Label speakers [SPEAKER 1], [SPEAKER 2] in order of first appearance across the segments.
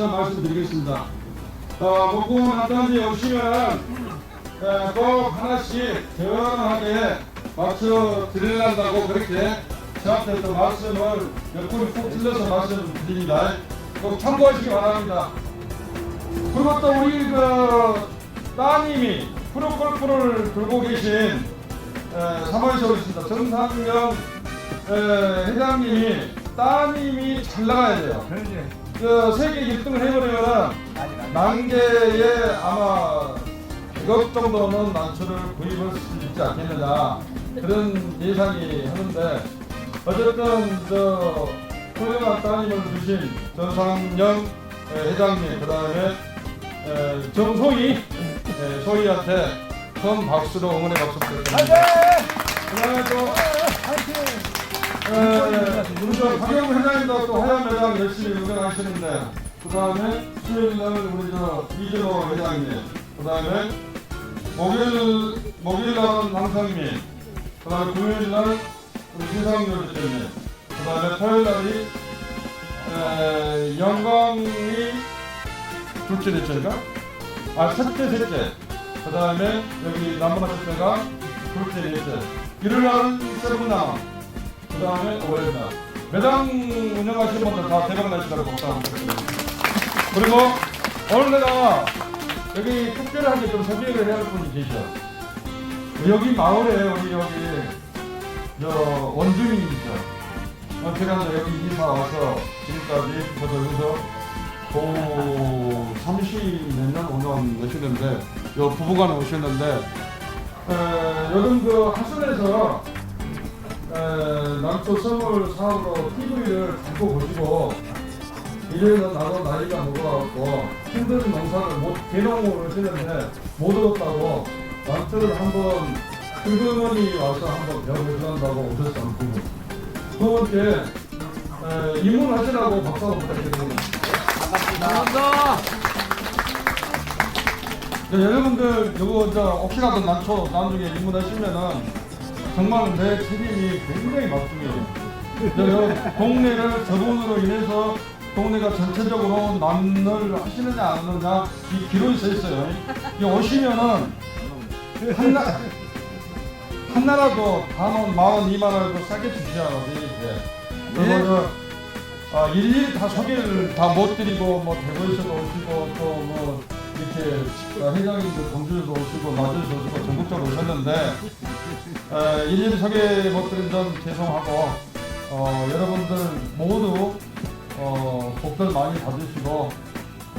[SPEAKER 1] 다시 말씀드리겠습니다. 어, 난 다음에 오시면 에, 꼭 하나씩 시원하게 맞춰 드리려고 그렇게 저한테 또 말씀을 몇 분이 꼭 틀려서 말씀드립니다. 꼭 참고하시기 바랍니다. 그리고 또 우리 그 따님이 프로골프를 들고 계신 에, 사무실에 오셨습니다. 정상경 에, 회장님이 따님이 잘 나가야 돼요. 그 세계 1등을 해버리면 만개에 아마 100억 정도는 난초를 구입할 수 있지 않겠느냐 그런 예상이 하는데 어쨌든 저 훌륭한 따님을 주신 전상영 에, 회장님 그 다음에 정소희 에, 소희한테 큰 박수로 응원의 박수 드리겠습니다. 그 다음에 또 에, 우리 저 박영우 회장님도 또 하얀 매장 열심히 운영하시는데 그 다음에 수요일 날 우리 저 이준호 회장님 그 다음에 목요일 목요일 날은 남상민 그 다음에 금요일 날 우리 세상열 대표님 그 다음에 토요일 날이 에, 영광이 둘째 넷째인가? 아 첫째 셋째 그 다음에 여기 남문화 첫째가 둘째 넷째 일요일 날은 세븐남 그 다음에 오해다. 매장 운영하시는 분들 다 대박 나시라고 복사하겠습니다. 그리고 오늘 내가 여기 특별하게 좀 소개를 해야 할 분이 계셔 여기 마을에 우리 여기 저 원주민이죠. 어, 제가 이제 여기 이사 와서 지금까지 저도 여기서 고 30몇 년 5년 오시는데 요 부부간에 오셨는데 에, 요즘 그 하순에서 에, 남초 선물 사업으로 TV를 자꾸 보시고 이래서 나도 나이가 먹어갖고 힘든 농사를 못 개농을 했는데 못 얻었다고 남초를 한번 슬그머니 와서 한번 배워보신다고 오셨어요. 두 번째 에, 입문하시라고 박수 한번 부탁드립니다. 네, 여러분들 이거 저 혹시라도 난초 나중에 입문하시면은 정말 내 책임이 굉장히 막중해요. 저 동네를 저분으로 인해서 동네가 전체적으로 난을 하시느냐 안 하느냐 이 기록이 써 있어요. 이 오시면은 한나 하나라도 만원, 만원, 이만원라도 싸게 돼. 그래서 저 아, 일일이 다 소개를 다 못 드리고 뭐 대구에서도 오시고 또뭐 이렇게 어, 회장님도 광주에서 오시고 마주에서 오시고 전국적으로 오셨는데 어, 일일이 소개 못 드린 점 죄송하고 어, 여러분들 모두 어, 복들 많이 받으시고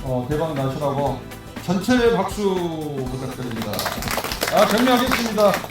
[SPEAKER 1] 어, 대박 나시라고 전체 박수 부탁드립니다. 아, 경례하겠습니다.